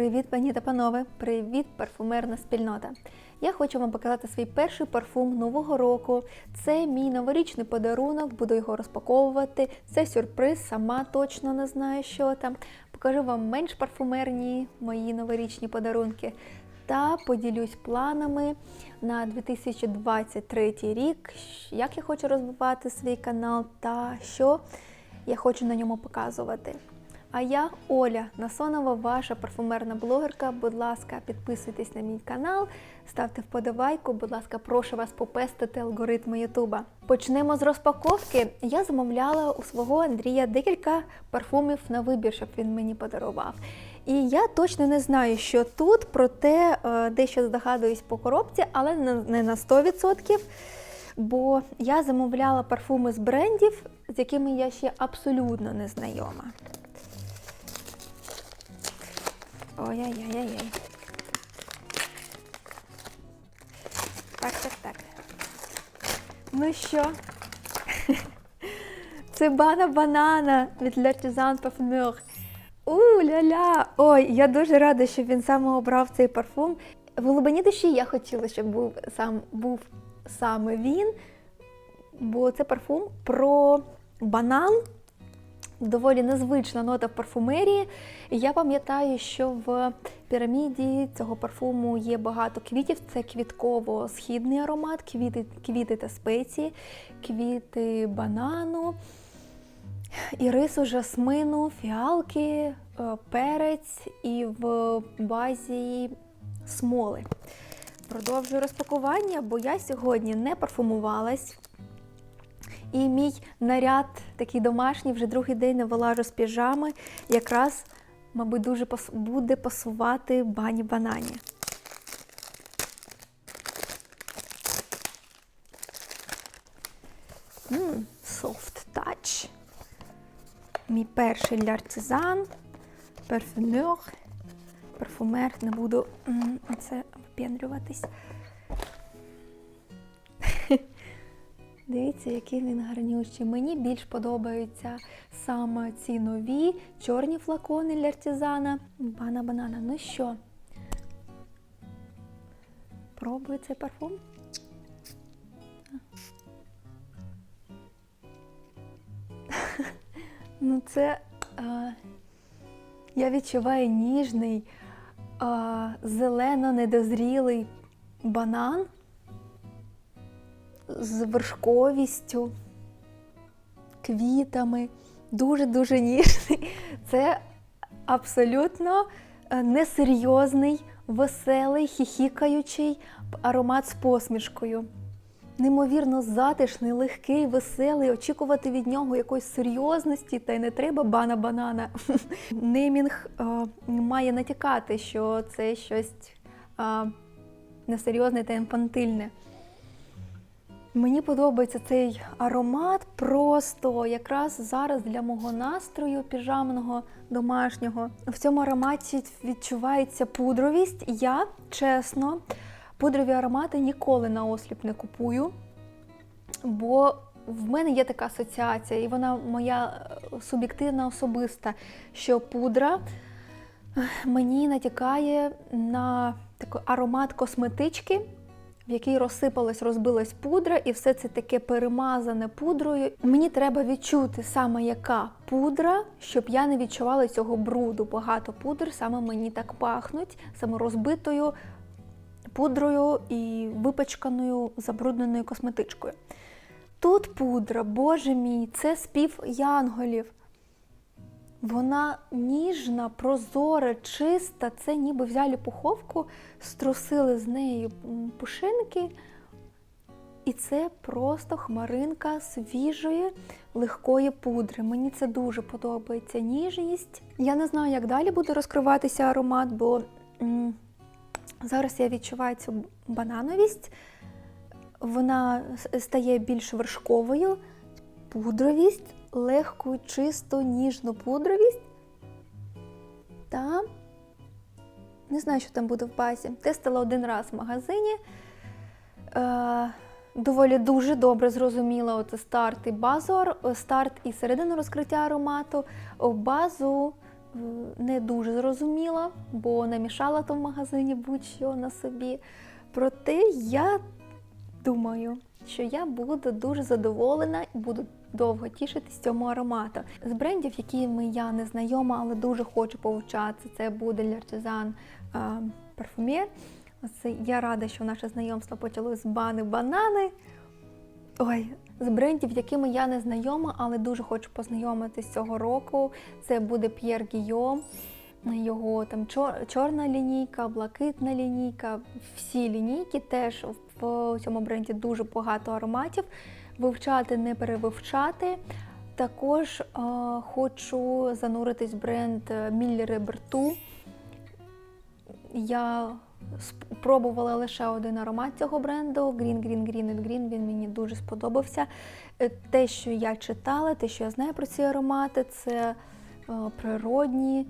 Привіт, пані та панове! Привіт, парфумерна спільнота! Я хочу вам показати свій перший парфум нового року. Це мій новорічний подарунок, буду його розпаковувати. Це сюрприз, сама точно не знаю, що там. Покажу вам менш парфумерні мої новорічні подарунки. Та поділюсь планами на 2023 рік, як я хочу розвивати свій канал та що я хочу на ньому показувати. А я Оля Насонова, ваша парфумерна блогерка. Будь ласка, підписуйтесь на мій канал, ставте вподобайку. Будь ласка, прошу вас попестити алгоритми Ютуба. Почнемо з розпаковки. Я замовляла у свого Андрія декілька парфумів на вибір, щоб він мені подарував. І я точно не знаю, що тут, проте е, дещо здогадуюсь по коробці, але не- на 100%. Бо я замовляла парфуми з брендів, з якими я ще абсолютно не знайома. Ой-ой-ой-ой. Так, так, так. Ну що? Це бана банана від L'Artisan Parfumeur. У ля-ля! Ой, я дуже рада, що він саме обрав цей парфум. В глибині душі я хотіла, щоб був сам був саме він, бо це парфум про банан доволі незвична нота в парфумерії. Я пам'ятаю, що в піраміді цього парфуму є багато квітів. Це квітково-східний аромат, квіти, квіти та спеції, квіти банану, ірису, жасмину, фіалки, е, перець і в базі смоли. Продовжую розпакування, бо я сьогодні не парфумувалась. І мій наряд такий домашній, вже другий день не вилажу з піжами, якраз, мабуть, дуже пас- буде пасувати бані банані. Soft Touch. Мій перший лярцизан, парфюмер, парфумер, не буду це випендрюватись. Дивіться, який він гарнющий. Мені більш подобаються саме ці нові чорні флакони для артизана. Бана банана. Ну що? Пробую цей парфум. Ну, це е, я відчуваю ніжний, е, зелено-недозрілий банан з вершковістю, квітами, дуже-дуже ніжний. Це абсолютно е, несерйозний, веселий, хіхікаючий аромат з посмішкою. Неймовірно затишний, легкий, веселий, очікувати від нього якоїсь серйозності, та й не треба бана банана. Неймінг е, має натякати, що це щось е, несерйозне та інфантильне. Мені подобається цей аромат просто якраз зараз для мого настрою піжамного домашнього. В цьому ароматі відчувається пудровість. Я чесно, пудрові аромати ніколи на осліп не купую, бо в мене є така асоціація, і вона моя е, суб'єктивна особиста, що пудра е, мені натякає на такий аромат косметички в якій розсипалась, розбилась пудра, і все це таке перемазане пудрою. Мені треба відчути саме яка пудра, щоб я не відчувала цього бруду. Багато пудр саме мені так пахнуть, саме розбитою пудрою і випачканою забрудненою косметичкою. Тут пудра, боже мій, це спів янголів. Вона ніжна, прозора, чиста. Це ніби взяли пуховку, струсили з неї пушинки. І це просто хмаринка свіжої, легкої пудри. Мені це дуже подобається. Ніжність. Я не знаю, як далі буде розкриватися аромат, бо м, зараз я відчуваю цю банановість. Вона стає більш вершковою, пудровість, легку, чисту, ніжну пудровість. Та не знаю, що там буде в базі. Тестила один раз в магазині. Е, доволі дуже добре зрозуміла от старт і базу, старт і середину розкриття аромату. Базу не дуже зрозуміла, бо намішала то в магазині будь-що на собі. Проте я думаю, що я буду дуже задоволена і буду довго тішитись цьому аромату. З брендів, якими я не знайома, але дуже хочу повчатися, це буде L'Artisan Parfumier. Оце я рада, що наше знайомство почалось з бани банани. Ой, з брендів, якими я не знайома, але дуже хочу познайомитись цього року. Це буде П'єр Гійом. Його там чорна лінійка, блакитна лінійка. Всі лінійки теж в цьому бренді дуже багато ароматів. Вивчати, не перевивчати. Також е, хочу зануритись в бренд Міллери Берту. Я спробувала лише один аромат цього бренду Green, Green, Green and Green. Він мені дуже сподобався. Е, Те, що я читала, те, що я знаю про ці аромати, це е, природні,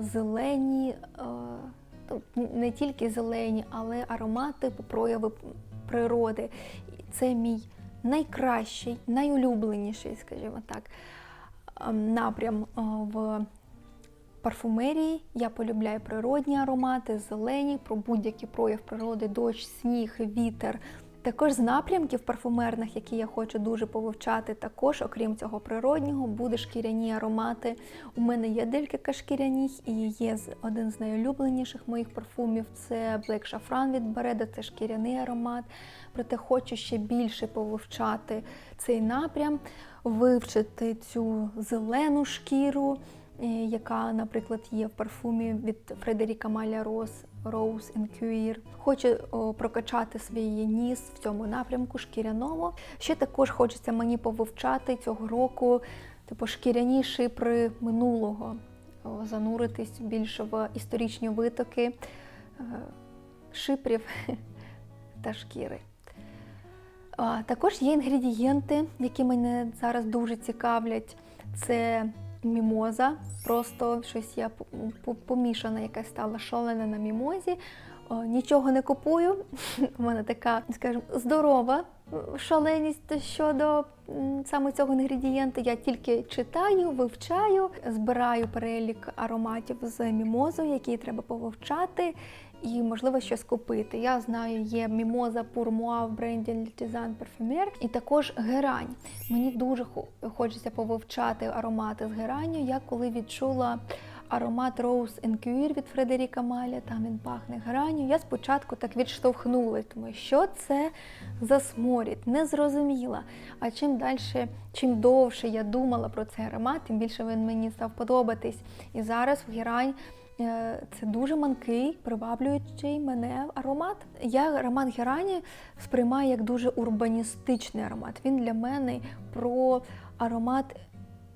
зелені, ну, не тільки зелені, але аромати по природи. Це мій найкращий, найулюбленіший, скажімо так, е, напрям е, в парфумерії. Я полюбляю природні аромати, зелені, про будь-який прояв природи, дощ, сніг, вітер. Також з напрямків парфумерних, які я хочу дуже повивчати, також, окрім цього природнього, буде шкіряні аромати. У мене є декілька шкіряних і є один з найулюбленіших моїх парфумів це Black Saffron від Береда, це шкіряний аромат. Проте хочу ще більше повивчати цей напрям, вивчити цю зелену шкіру, яка, наприклад, є в парфумі від Фредеріка Маля Рос Rose Cuir. Хочу прокачати свій ніс в цьому напрямку шкіряного. Ще також хочеться мені повивчати цього року, типу шкіряні шипри минулого, зануритись більше в історичні витоки е, шипрів та шкіри. Також є інгредієнти, які мене зараз дуже цікавлять. Це мімоза, просто щось я по- по- помішана, якась стала шалена на мімозі. О, Нічого не купую. У мене така, скажімо, здорова шаленість щодо саме цього інгредієнту. Я тільки читаю, вивчаю, збираю перелік ароматів з мімозою, які треба повивчати, і можливо щось купити. Я знаю, є мімоза Пурмуа в бренді Літізан Parfumer і також герань. Мені дуже хо- хочеться повивчати аромати з геранню. Я коли відчула аромат Rose and Cuir від Фредеріка Маля, там він пахне геранню. Я спочатку так відштовхнулась, тому що це за сморід, не зрозуміла. А чим далі, чим довше я думала про цей аромат, тим більше він мені став подобатись. І зараз в герань Е, Це дуже манкий, приваблюючий мене аромат. Я аромат герані сприймаю як дуже урбаністичний аромат. Він для мене про аромат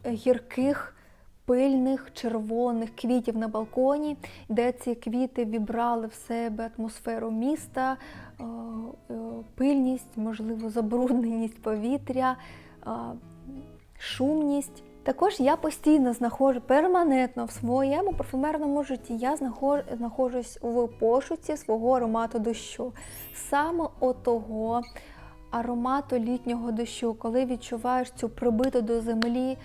гірких, пильних, червоних квітів на балконі, де ці квіти вібрали в себе атмосферу міста, е, е, пильність, можливо, забрудненість повітря, е, шумність. Також я постійно знаходжу перманентно в своєму парфумерному житті. Я знаходжусь в пошуці свого аромату дощу. Саме отого аромату літнього дощу, коли відчуваєш цю прибиту до землі,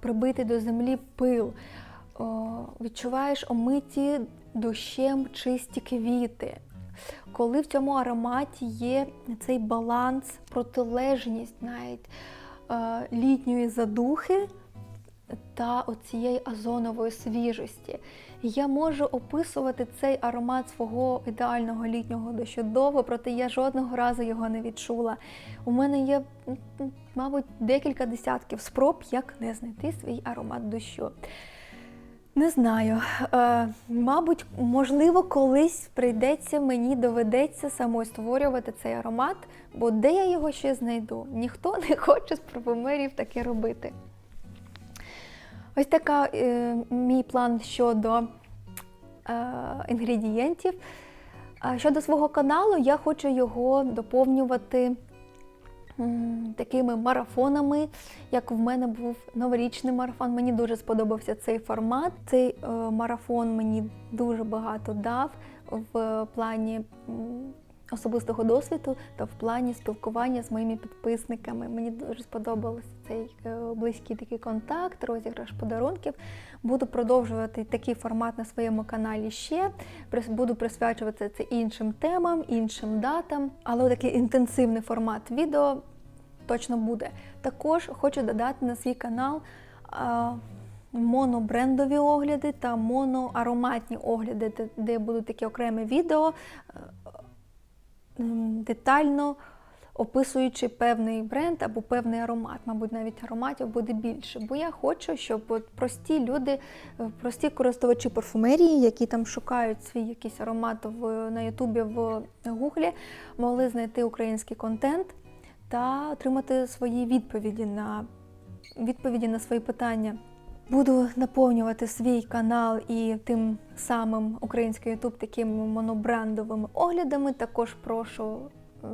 прибитий до землі пил, е, відчуваєш омиті дощем чисті квіти. Коли в цьому ароматі є цей баланс, протилежність навіть е, літньої задухи та оцієї озонової свіжості. Я можу описувати цей аромат свого ідеального літнього дощу проте я жодного разу його не відчула. У мене є, мабуть, декілька десятків спроб, як не знайти свій аромат дощу. Не знаю. Е, мабуть, можливо, колись прийдеться, мені доведеться самою створювати цей аромат, бо де я його ще знайду? Ніхто не хоче з парфумерів таке робити. Ось така е, мій план щодо е, інгредієнтів. Щодо свого каналу, я хочу його доповнювати такими марафонами, як в мене був новорічний марафон. Мені дуже сподобався цей формат. Цей е, марафон мені дуже багато дав в плані особистого досвіду та в плані спілкування з моїми підписниками. Мені дуже сподобався цей е, близький такий контакт, розіграш подарунків. Буду продовжувати такий формат на своєму каналі ще. Буду присвячувати це іншим темам, іншим датам, але такий інтенсивний формат відео точно буде. Також хочу додати на свій канал монобрендові огляди та моноароматні огляди, де, будуть такі окремі відео, е, детально описуючи певний бренд або певний аромат. Мабуть, навіть ароматів буде більше. Бо я хочу, щоб прості люди, е, прості користувачі парфумерії, які там шукають свій якийсь аромат в, на Ютубі в Гуглі, могли знайти український контент та отримати свої відповіді на відповіді на свої питання. Буду наповнювати свій канал і тим самим український Ютуб такими монобрендовими оглядами. Також прошу е,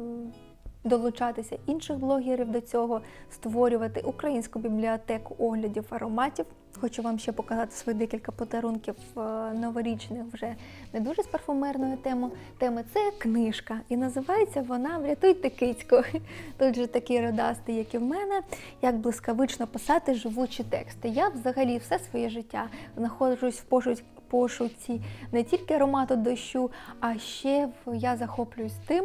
долучатися інших блогерів до цього, створювати українську бібліотеку оглядів ароматів. Хочу вам ще показати свої декілька подарунків е, новорічних вже не дуже з парфумерної теми. теми. Це книжка, і називається вона Врятуйте кицьку. Тут же такий родастий, як і в мене, як блискавично писати живучі тексти. Я взагалі все своє життя знаходжусь в пошуці, пошуці не тільки аромату дощу, а ще я захоплююсь тим,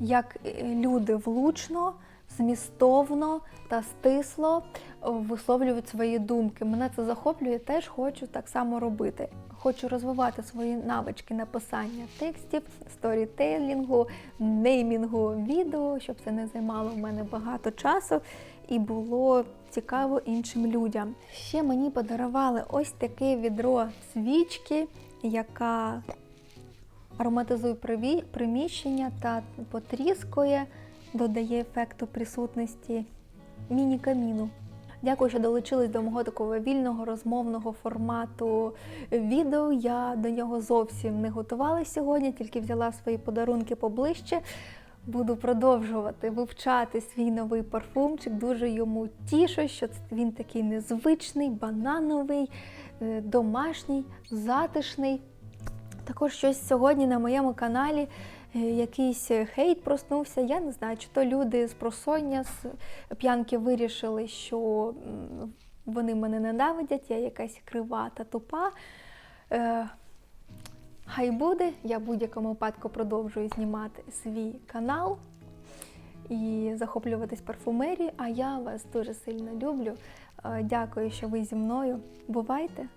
як е, люди влучно, змістовно та стисло висловлюють свої думки. Мене це захоплює, теж хочу так само робити. Хочу розвивати свої навички написання текстів, сторітейлінгу, неймінгу відео, щоб це не займало в мене багато часу і було цікаво іншим людям. Ще мені подарували ось таке відро свічки, яка ароматизує приміщення та потріскує, додає ефекту присутності міні-каміну. Дякую, що долучились до мого такого вільного розмовного формату відео. Я до нього зовсім не готувалася сьогодні, тільки взяла свої подарунки поближче. Буду продовжувати вивчати свій новий парфумчик. Дуже йому тішу, що він такий незвичний, банановий, е, домашній, затишний. Також щось сьогодні на моєму каналі якийсь хейт проснувся. Я не знаю, чи то люди з просоння, з п'янки вирішили, що вони мене ненавидять, я якась крива та тупа. Е, Хай буде, я в будь-якому випадку продовжую знімати свій канал і захоплюватись парфумерією. А я вас дуже сильно люблю. Е, Дякую, що ви зі мною. Бувайте!